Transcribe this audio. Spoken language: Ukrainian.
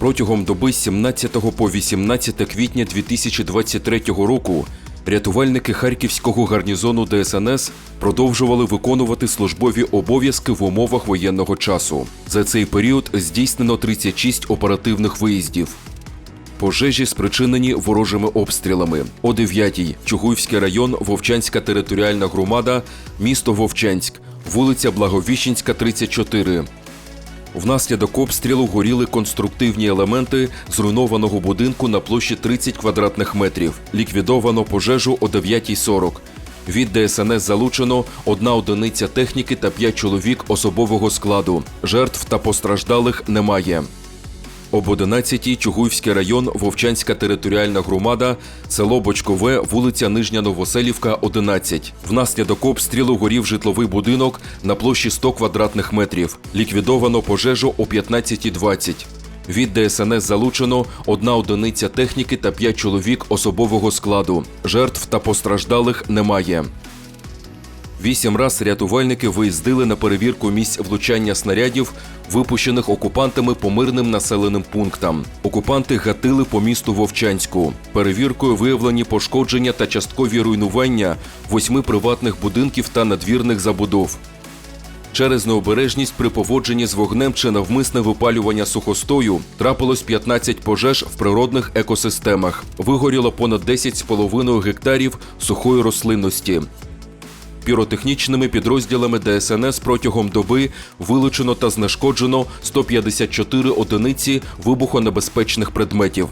Протягом доби з 17 по 18 квітня 2023 року рятувальники Харківського гарнізону ДСНС продовжували виконувати службові обов'язки в умовах воєнного часу. За цей період здійснено 36 оперативних виїздів. Пожежі спричинені ворожими обстрілами. О 9-й Чугуївський район, Вовчанська територіальна громада, місто Вовчанськ, вулиця Благовіщенська, 34. Внаслідок обстрілу горіли конструктивні елементи зруйнованого будинку на площі 30 квадратних метрів. Ліквідовано пожежу о 9.40. Від ДСНС залучено одна одиниця техніки та п'ять чоловік особового складу. Жертв та постраждалих немає. Об 11-й Чугуївський район, Вовчанська територіальна громада, село Бочкове, вулиця Нижня Новоселівка, 11. Внаслідок обстрілу горів житловий будинок на площі 100 квадратних метрів. Ліквідовано пожежу о 15.20. Від ДСНС залучено одна одиниця техніки та п'ять чоловік особового складу. Жертв та постраждалих немає. Вісім раз рятувальники виїздили на перевірку місць влучання снарядів, випущених окупантами по мирним населеним пунктам. Окупанти гатили по місту Вовчанську. Перевіркою виявлені пошкодження та часткові руйнування восьми приватних будинків та надвірних забудов. Через необережність при поводженні з вогнем чи навмисне випалювання сухостою трапилось 15 пожеж в природних екосистемах. Вигоріло понад 10,5 гектарів сухої рослинності. Піротехнічними підрозділами ДСНС протягом доби вилучено та знешкоджено 154 одиниці вибухонебезпечних предметів.